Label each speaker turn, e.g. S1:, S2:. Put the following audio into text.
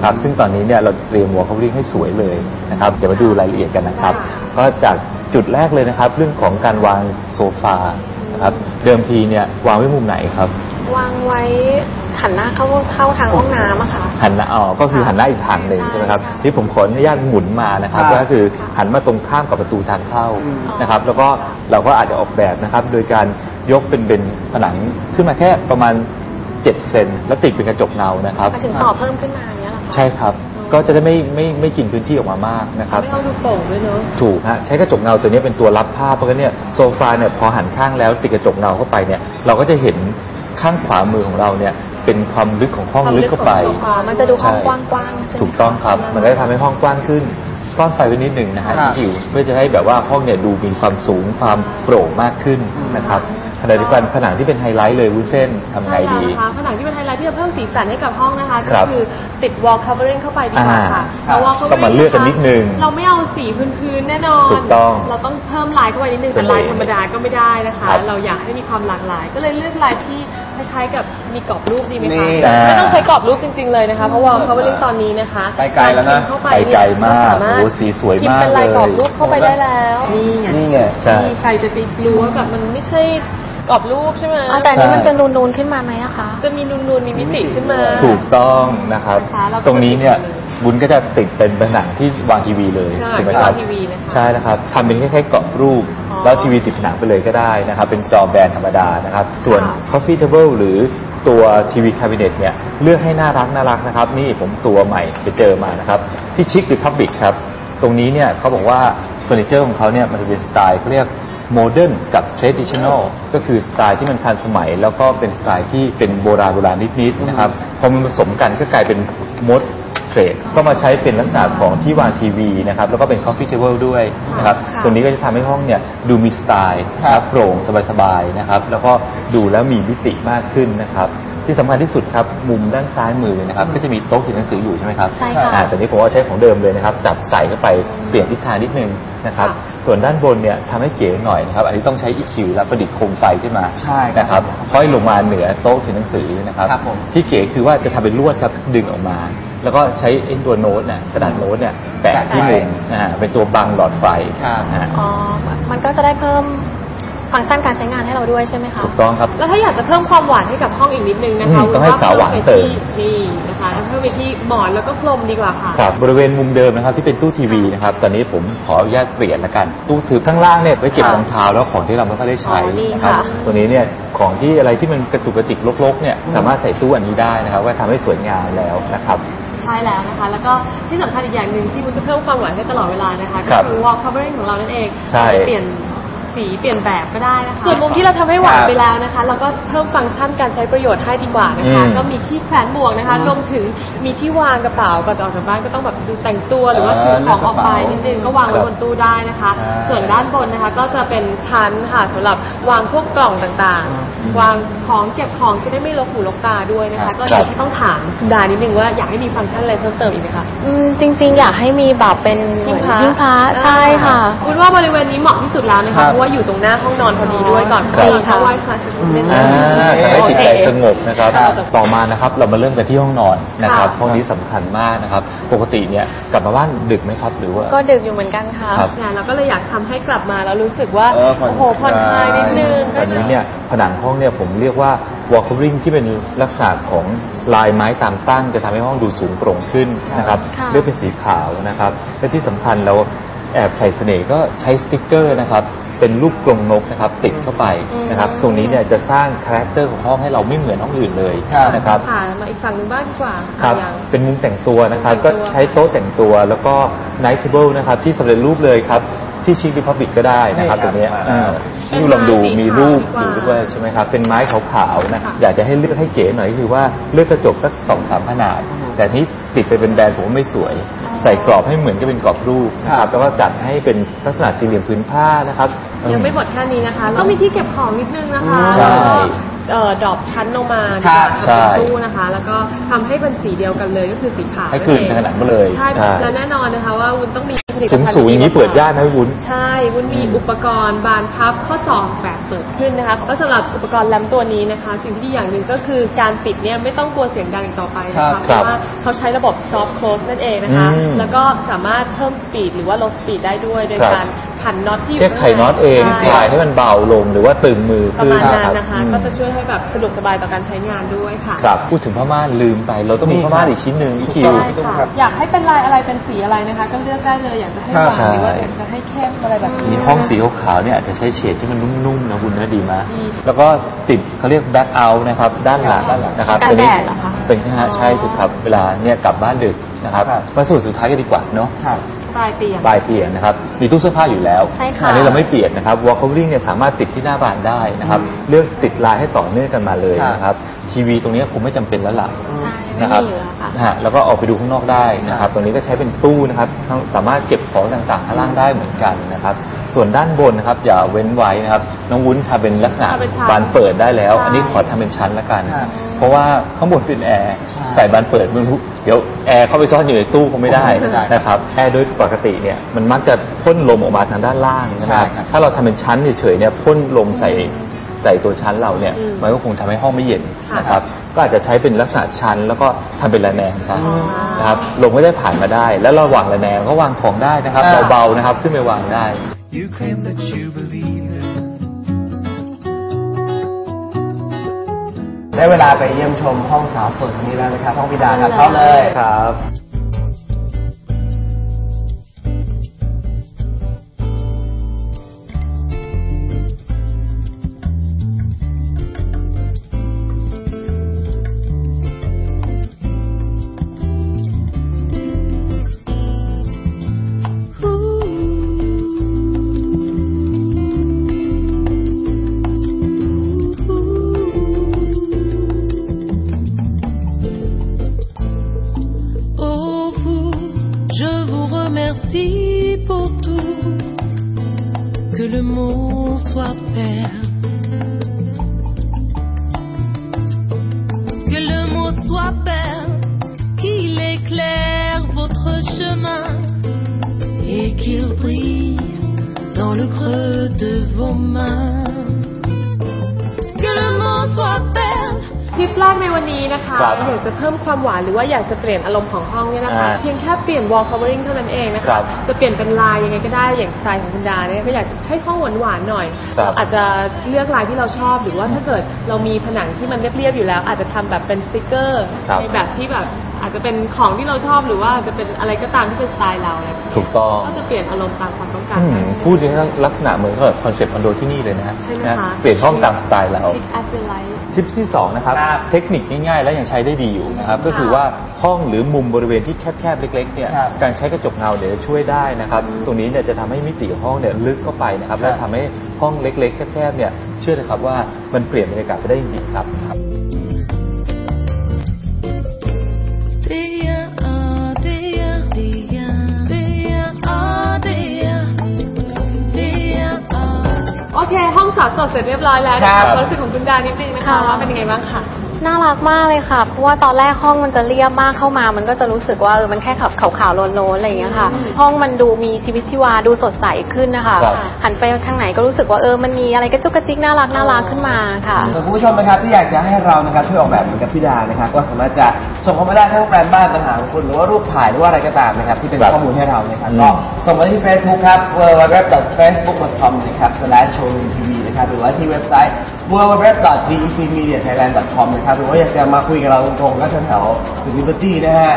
S1: นะครับ ซึ่งตอนนี้เนี่ยเราเตรียมหัวคัฟเวอริ่งให้สวยเลยนะครับ เดี๋ยวมาดูรายละเอียดกันนะครับ
S2: ค่ะ
S1: ก็จากจุดแรกเลยนะครับ เรื่องของการวางโซฟานะครับ เดิมทีเนี่ยวางไว้มุมไหนครับ
S2: วางไว้หันหน้าเข้าเข้าทางห้องน้ำอะค่ะ
S1: หันหน้าอ๋อก็คือ
S2: ค่ะ
S1: หันหน้าอีกทางหนึ่ง
S2: ใช่
S1: ใช่ไหมครับ
S2: ใช่
S1: ที่ผมขออนุญาตหมุนมานะครับ
S3: ค่ะ
S1: ก็คือหันมาตรงข้ามกับประตูทางเข้า
S3: อืม
S1: นะครับ แล้วก็เราก็อาจจะออกแบบนะครับ โดยการยกเป็นเป็นผนังขึ้นมาแค่ประมาณ7เซนแล้วติดเป็นกระจกเงานะครับ
S2: มาถึงต่อเพิ่มขึ้นมา อย่างเงี้ยเหรอคะ
S1: ใช่ครับ ก็จะได้ไม่ไม่ไม่กินพื้นที่ออกมามากนะครับ
S2: ไม่ต้องดูโปร่งด้วยเนอะ
S1: ถูกฮะใช้กระจกเงาตัวนี้เป็นตัวรับภาพเพราะงั้นเนี่ยโซฟาเนี่ยพอหันข้างแล้วติดกระจกเงาเข้าไปเนี่ยเราก็จะเห็นข้างขวามือของเราเนี่ยเป็นความลึกของห้องลึกเข้าไป
S2: อ๋อมันจะดูห้อง
S1: ใช่
S2: กว้างๆใช่ไหม
S1: ถูกต้องครับ มันก็จะทำให้ห้องกว้างขึ้นซ่อนไฟไว้นิดหนึ่งนะฮะ
S3: ครับ
S1: ที่อยู่เพื่อจะให้แบบว่าห้องเนี่ยดูมีความสูงความโปร่งมากขึ้นนะครับ ขณะเดียวกันผนังที่เป็นไฮไลท์เลยวุ้นเส้นทำไง
S4: ใช่แล้ว
S1: ดี
S4: นะคะผนังที่เป็นไฮไลท์ที่จะเพิ่มสีสันให้กับห้องนะคะ
S1: ค
S4: ก็
S1: รับ
S4: คือติด wall covering เข้าไปดีกว่าค่ะ
S1: อ่า
S4: เพราะ wall
S1: ก็
S4: covering
S1: มาเลือกกันนิดนึง
S4: เราไม่เอาสีพื้นๆแน่นอน
S1: ถูกต้อง
S4: เราต้องเพิ่มลายเข้าไปนิดนึง
S1: เป็
S4: แต่
S1: น
S4: ลาย
S1: เลน
S4: ธรรมดาก็ไม่ได้นะคะ
S1: ครับ
S4: เราอยากให้มีความหลากหลาย ก็เลยเลือกลายที่คล้ายๆกับมีกรอบรูปดีไหม
S3: นี่
S4: คะไม่ต้องใช้กรอบรูปจริง ๆเลยนะคะเพราะ wall covering ตอนนี้นะคะ
S3: ไปไกลแล้วนะา
S4: รพิมพ์เข้าไป
S1: ไปไกลมาก
S4: เนี่ย
S1: โอ้สีสวย
S4: พิมพ์
S1: มาก
S4: เป็น
S1: เล
S4: ลาย
S1: ย
S4: กรอบรูปเข้าไปได้แล้วนี่ไง
S3: นี่ไง
S1: ใช่
S4: นี่ใครจะไปรู้ว่าแบบมันไม่ใช่ กรอบรูปใช่ไหม
S2: อ๋อแต่อันนี้มันจะนูนๆขึ้นมาไหมอะคะ
S4: จะมีนูนๆมีมิติขึ้นมา
S1: ถูกต้องนะครับ
S4: นะคะแล้วก็
S1: ตรงนี้เนี่ย
S4: ติดเลย
S1: บุญก็จะติดเป็นผนังที่วางทีวีเลย
S4: ใช่
S1: ถูกไหมครับ
S4: วางทีวีนะคะ
S1: ใช่นะครับทำเป็นแค่ๆกรอบรูป
S4: อ๋อ
S1: แล้วทีวีติดผนังไปเลยก็ได้นะครับ เป็นจอแบนธรรมดานะครับ ส่วน
S4: ค่ะ
S1: Coffee Table หรือตัวทีวีคาบิเนตเนี่ยเลือกให้น่ารักน่ารักนะครับ นี่ผมตัวใหม่ไปเจอมานะครับ ที่ชิคหรือพับบิกครับ ตรงนี้เนี่ยเขาบอกว่าเฟอร์นิเจอร์ของเขาเนี่ยมันจะเป็นสไตล์เขาเรียก โมเดิร์นกับเทรดิชัน a ลก็คือสไตล์ที่มันทันสมัย แล้วก็เป็นสไตล์ที่เป็นโบราณโบราณนิดๆนะครับพอมันผสมกันก็กลายเป็นมดเทรดก็มาใช้เป็นลักษณะของที่วางทีวีนะครับแล้วก็เป็น Coffee Table ด้วยนะครับ
S4: ค่ะ
S1: ตรงนี้ก็จะทำให้ห้องเนี่ยดูมีสไตล์นะครับโปร่งสบายๆนะครับแล้วก็ดูแล้วมีมิติมากขึ้นนะครับ ที่สำคัญที่สุดครับมุมด้านซ้ายมือนะครับ ก็จะมีโต๊ะเขียนหนังสืออยู่ใช่ไหมครับ
S2: ใช่ค่ะ
S1: อ่าแต่นี้ผมว่าใช้ของเดิมเลยนะครับ จับใส่เข้าไปเปลี่ยนทิศทางนิดนึงนะครับ
S4: ค่ะ
S1: ส่วนด้านบนเนี่ยทำให้เก๋หน่อยนะครับ อันนี้ต้องใช้ EQ และประดิษฐ์โคมไฟขึ้นมา
S3: ใช่ครับ
S1: นะครับห้อยลงมาเหนือโต๊ะเขียนหนังสือนะครับ
S3: ครับผม
S1: ที่เก๋คือว่าจะทำเป็นลวดครับดึงออกมา แล้วก็ใช้ไอ้ตัวโน้ตเนี่ยกระดาษโน้ตเนี่ยแปะที่มุมอ่าเป็นตัวบังหลอดไฟ
S3: ครับ
S1: อ่า
S2: อ๋อ มันก็จะได้เพิ่ม ฟังก์ชันการใช้งานให้เราด้วยใช่ไหมคะ
S1: ถูกต้องครับ
S4: แล้วถ้าอยากจะเพิ่มความหวานให้กับห้องอีกนิดนึงนะคะ
S1: อืมต้องให้สาวหวานเติม
S4: นี่นะคะเพิ่มไปที่หมอนแล้วก็พรมดีกว่าค่ะ
S1: ครับบริเวณมุมเดิมนะครับที่เป็นตู้ทีวีนะครับตอนนี้ผมขออนุญาตเปลี่ยนละกัน ตู้ถือข้างล่างเนี่ยไว้เก็บ
S2: ค่ะ
S1: รองเท้าแล้วของที่เราไม่ค่อยได้ใช้
S2: อ๋อดี
S1: นะครับ
S2: ค่ะ
S1: ตัวนี้เนี่ยของที่อะไรที่มันกระตุกกระติกลกๆเนี่ยสามารถใส่ตู้อันนี้ได้นะครับก็ทำให้สวยงามแล้วนะครับ
S4: ใช่แล้วนะคะ แล้วก็ที่สำคัญอีกอย่างหนึ่งที่มันจะเพิ่มความหวานให้ตลอดเวลานะคะ
S1: ครั
S4: ก็
S1: บ
S4: คือ wall covering ของเรานั่นเอง
S1: ใช่
S4: จะเปลี่ยน สีเปลี่ยนแบบก็ได้นะคะ ส่วนมุมที่เราทำให้หวาน
S3: ครับ
S4: ไปแล้วนะคะ เราก็เพิ่มฟังก์ชันการใช้ประโยชน์ให้ดีกว่านะคะ
S1: อืม
S4: ก็มีที่แขวนหมวกนะคะ รวมถึงมีที่วางกระเป๋าก่อนจะออกจากบ้านก็ต้องแบบดูแต่งตัวหรือว่าถือของออกไปนิดนึงก็วางไว้บนตู้ได้นะคะ
S3: ใช่
S4: ส่วนด้านบนนะคะก็จะเป็นชั้นค่ะสำหรับวางพวกกล่องต่าง
S3: อืม
S4: ๆ วางของเก็บของจะได้ไม่รกหูรกตาด้วยนะคะก็อยากให้ต้องถามคุณดานิดนึงว่าอยากให้มีฟังก์ชันอะไรเพิ่มเติมอีกไหมคะ
S2: อืมจริงๆ อยากให้มีแบบเป็นเหมือนหิ้งพระใช่ค่ะ
S4: คุณว่าบริเวณนี้เหมาะที่สุดแล้วนะ
S3: ครั
S4: คะ
S3: บ
S4: เพราะว่าอยู่ตรงหน้าห้องนอนพอดีด้วยก่อน
S1: ครับ
S4: ดีค่ะไหว้พระสวดมนต์
S1: อ่าทำให้จิตใจสงบนะครับ
S3: ครับ
S1: ต่อมานะครับเรามาเริ่มกันที่ห้องนอนนะครับ
S4: ค่ะ
S1: ห้องนี้สำคัญมากนะครับ ปกติเนี่ยกลับมาบ้านดึกไหมครับ หรือว่า
S2: ก็ดึกอยู่เหมือนกันค่ะ
S1: ครับ
S4: เนี่ยเราก็เลยอยากทำให้กลับมาแล้วรู้สึกว่า
S3: เออผ่อน
S4: โอ้โหผ่อนคลายนิดนึง
S1: ตอนนี้เนี่ยผนังห้องเนี่ยผมเรียกว่า wall covering ที่เป็นลักษณะของลายไม้ตามตั้ง จะทำให้ห้องดูสูงโปร่งขึ้นนะครับ
S2: ค่ะ
S1: เลือกเป็นสีขาวนะครับ และที่สำคัญเราแอบใส่เสน่ห์ก็ใช้สติกเกอร์นะครับ เป็นรูปกรงนกนะครับติดเข้าไปนะครับ
S2: อืม
S1: ตรงนี้เนี่ยจะสร้างคาแรคเตอร์ของห้องให้เราไม่เหมือนห้องอื่นเลย
S3: ครับ
S1: นะครับ
S4: ค่ะมาอีกฝั่งหนึ่งบ้างดีกว่า
S1: ครับ
S4: อย่าง
S1: เป็นมุมแต่งตัวนะครับ
S4: แต่
S1: ก็
S4: งตัว
S1: ใช้โต๊ะแต่งตัวแล้วก็ไนท์เทเบิลนะครับ ที่สำเร็จรูปเลยครับที่ชิคดิพับบิกก็ได้นะครับ
S3: นี่
S1: ตรงเนี้ย
S3: ครับ
S1: อ่า
S4: เป็น
S1: ที่ลองดู
S4: ไม้สี
S1: มีรูป
S4: ขาว
S1: อ
S4: ดีกว่า
S1: ยู่ด้วยใช่ไหมครับ เป็นไม้ขาวๆนะ
S4: ค่ะ
S1: อยากจะให้เลือกให้เก๋หน่อยก็คือว่าเลือกกระจกสักสองสามขนาด แต่นี้ติดไปเป็นแบรนด์ผมว่าไม่สวย ใส่กรอบให้เหมือนกับเป็นกรอบรูปนะค
S3: ครั
S1: รับบแล้วก็จัดให้เป็นลักษณะสี่เหลี่ยมพื้นผ้านะครับ
S4: ยังไม่หมดแค่นี้นะคะก็มีที่เก็บของนิดนึงนะคะ
S1: ใช่
S4: แล้วก็เอ่อดรอปชั้นลงมา
S3: ครับ
S4: ทำ
S1: ใช่
S4: เป็นตู้นะคะ แล้วก็ทำให้เป็นสีเดียวกันเลยก็คือสีขาว
S1: ให้กลืน
S4: เอง
S1: ผนังมาเลย
S4: ใช่
S1: ใช่
S4: และแน่นอนนะคะว่าวุ้นต้องมี ลิต
S1: สูง
S4: ภัณฑ์
S1: สูงอย่างนี้เปิดยากนะพี่วุ้น
S4: ใช่วุ้นมี
S1: อืม
S4: อุปกรณ์บานพับข้อศอกแบบเปิดขึ้นนะคะแล้วสำหรับอุปกรณ์แรมตัวนี้นะคะ สิ่งที่ดีอย่างหนึ่งก็คือการปิดเนี่ยไม่ต้องกลัวเสียงดังอีกต่อไปนะ
S3: ครั
S4: คะ
S3: บ
S4: เพราะว่าเขาใช้ระบบ soft close นั่นเองนะคะ
S1: อืม
S4: แล้วก็สามารถเพิ่มสปีดหรือว่าลดสปีดได้ด้วยโดย
S1: ครับ
S4: การ ขันน็อตที่อยู่
S1: แค่ไขน็อตเอง
S4: ใช่
S1: คลายให้มันเบาลงหรือว่าตึงมือ
S4: ประ
S1: ขึ้น
S4: มาณนั้น
S1: รับ
S4: นะคะ
S1: อืม
S4: ก็จะช่วยให้แบบสะดวกสบายต่อการใช้งานด้วยค่ะ
S1: ครับพูดถึงผ้าม่านลืมไป เราต้องมี
S3: นี่
S1: ผ้าม่านอีกชิ้นหนึ่งอีกคิว
S4: ใช่ค่ะอยากให้เป็นลายอะไรเป็นสีอะไรนะคะ ก็เลือกได้เลยอยากจะให้หวาน
S1: ใช่
S4: หรือว่าอยากจะให้เข้มอะไรแบบนี้
S1: มีห้องสีขาวๆเนี่ยอาจจะใช้เฉดที่มันนุ่มๆนะคุณนะดีมาก
S4: ดี
S1: แล้วก็ติดเขาเรียกแบ็คเอาท์นะครับด้านหลัง
S3: ด้านหลัง
S1: นะครับ
S2: กัน
S1: ตัวนี้
S2: แดดเหรอคะ
S1: เป็นนะฮะใช่ถูกครับเวลาเนี่ยกลับบ้านดึกนะครับ
S3: ครับ
S1: มาสู่สุดท้ายกันดีกว่าเนาะ
S3: ครับ
S4: ปลายเตียง
S1: ปลายเตียงนะครับ มีตู้เสื้อผ้าอยู่แล้ว
S2: ใช่ค่ะ
S1: อันี้เราไม่เปลี่ยนนะครับ wall covering เนี่ยสามารถติดที่หน้าบานได้นะครับ เลือกติดลายให้ต่อเนื่องกันมาเลย
S3: ครับ
S1: นะครับ ทีวีตรงนี้คงไม่จำเป็นแล้วล่ะ
S2: ใช่ไม่
S1: นะครับ
S2: มีอยู่แล้วค่ะ
S1: ฮะแล้วก็ออกไปดูข้างนอกได้นะครับ ตรงนี้ก็ใช้เป็นตู้นะครับทั้งสามารถเก็บของต่างๆข้างล่างได้เหมือนกันนะครับ ส่วนด้านบนนะครับ อย่าเว้นไว้นะครับ น้องวุ้นทำเป็นลักษณะ
S4: ทำเป็นชั้น
S1: บานเปิดได้แล้ว
S4: ใช่
S1: อันนี้ขอทำเป็นชั้นละกัน
S3: ครับ
S1: เพราะว่าข้างบนเป็นแอร์
S3: ใช่
S1: ใส่บานเปิดไมันเดี๋ยวแอร์เข้าไปซ่อนอยู่ในตู้คงไม่ได้
S3: ไม่ได้
S1: นะครับแอร์โดยปกติเนี่ยมันมักจะพ่นลมออกมาทางด้านล่างนะค
S3: ใช่
S1: รับ
S3: ครับ
S1: ถ้าเราทำเป็นชั้นเฉยๆเนี่ยพ่นลมใส่ใส่ตัวชั้นเราเนี่ย
S4: อืม
S1: มันก็คงทำให้ห้องไม่เย็น
S4: ค่ะ
S1: นะครับก็อาจจะใช้เป็นลักษณะชั้นแล้วก็ทำเป็นระแนงครับ
S4: อ๋อ
S1: นะครับลมไม่ได้ผ่านมาได้ แล้วระหว่างระแนงก็วางของได้นะครับ
S3: อ่า
S1: เบาๆนะครับขึ้นไปวางได้
S3: ได้เวลาไปเยี่ยมชมห้องสาวสวยคนนี้แล้วนะครับห้องพิดาครับเข้าเลย
S1: ครับ
S5: remercie pour tout, que le mot soit père, que le mot soit père, qu'il éclaire votre chemin. Et qu'il brille dans le creux de vos mains.
S4: กในวันนี้นะคะ
S1: ครับ
S4: อยากจะเพิ่มความหวานหรือว่าอยากจะเปลี่ยนอารมณ์ของห้องเนี่ยนะคะ
S1: อ่า
S4: เพียงแค่เปลี่ยน wall covering เท่านั้นเองนะ
S1: ครั
S4: คะ
S1: บ
S4: จะเปลี่ยนเป็นลายยังไงก็ได้อย่างสไตล์ของคุณดาเนี่ยก็อยากให้ห้องหวานหวานๆหน่อย
S1: ครับ
S4: อาจจะเลือกลายที่เราชอบ หรือว่าถ้าเกิดเรามีผนังที่มันเรียบๆอยู่แล้ว อาจจะทำแบบเป็นสติกเกอร์
S1: ครับ
S4: ในแบบที่แบบ อาจจะเป็นของที่เราชอบหรือว่าอาจจะเป็นอะไรก็ตามที่เป็นสไตล์เราอะไรแบบนี้
S1: ถูกต้อง
S4: ก็จะเปลี่ยนอารมณ์ตามความต้องการ
S1: อืมพูดในลักษณะเหมือนกับคอนเซ็ปต์คอนโดที่นี่เลยนะฮะ
S4: ใช่ไหม
S1: นะคะเปลี่ยนห้องตามสไตล์เรา
S4: ชิคแอสเซนไลท์
S1: ทิปที่สองนะครับ
S3: ครับ
S1: เทคนิคง่ายๆ และยังใช้ได้ดีอยู่นะครับ ก็คือว่าห้องหรือมุมบริเวณที่แคบๆ เล็กๆ เนี่ย
S3: ครับ
S1: การใช้กระจกเงาเดี๋ยวจะช่วยได้นะครับ ตรงนี้เนี่ยจะทำให้มิติของห้องเนี่ยลึกเข้าไปนะครับ และทำให้ห้องเล็กๆ แคบๆ เนี่ย เชื่อเลยครับว่ามันเปลี่ยนบรรยากาศไปได้จริงๆครับ
S4: สาวโสดเสร็จเรียบร้อยแล้วนะ
S3: ครั
S4: คะ
S3: บ
S4: ความรู้สึกของคุณดานิดนึงนะคะ
S2: ค่ะ
S4: ว่าเป็นยังไงบ้างคะ
S2: น่ารักมากเลยค่ะ เพราะว่าตอนแรกห้องมันจะเรียบมากเข้ามา มันก็จะรู้สึกว่าเออ มันแค่ขาวขาวๆโลนๆอะไรอย่างเงี้ยค่ะ ห้องมันดูมีชีวิตชีวา ดูสดใสขึ้นนะคะ
S1: ครับ
S2: หันไปทางไหนก็รู้สึกว่าเออ มันมีอะไรกระจุกกระจิกน่ารักน่ารักขึ้นมาค่ะ
S3: ส่วนคุณผู้ชมนะครับที่อยากจะให้เรานะครับช่วยออกแบบเหมือนกับพี่ดานะครับก็สามารถจะส่งเข้ามาได้ทั้งแบรนด์บ้านปัญหาของคุณหรือว่ารูปถ่ายหรือว่าอะไรก็ตามนะครับ ที่เป็น
S1: ครับ
S3: ข้อมูลให้เรานะครับ
S1: อืม
S3: ก็ส่งมาที่ Facebook ครับ www.facebook.com นะครับ slash showroom tv นะครับหรือว่าที่เว็บไซต์ www.depmediathailand.com นะครับหรือว่าอยากจะมาคุยกับเราตรงๆก็แถวๆสุขุมวิทนะฮะ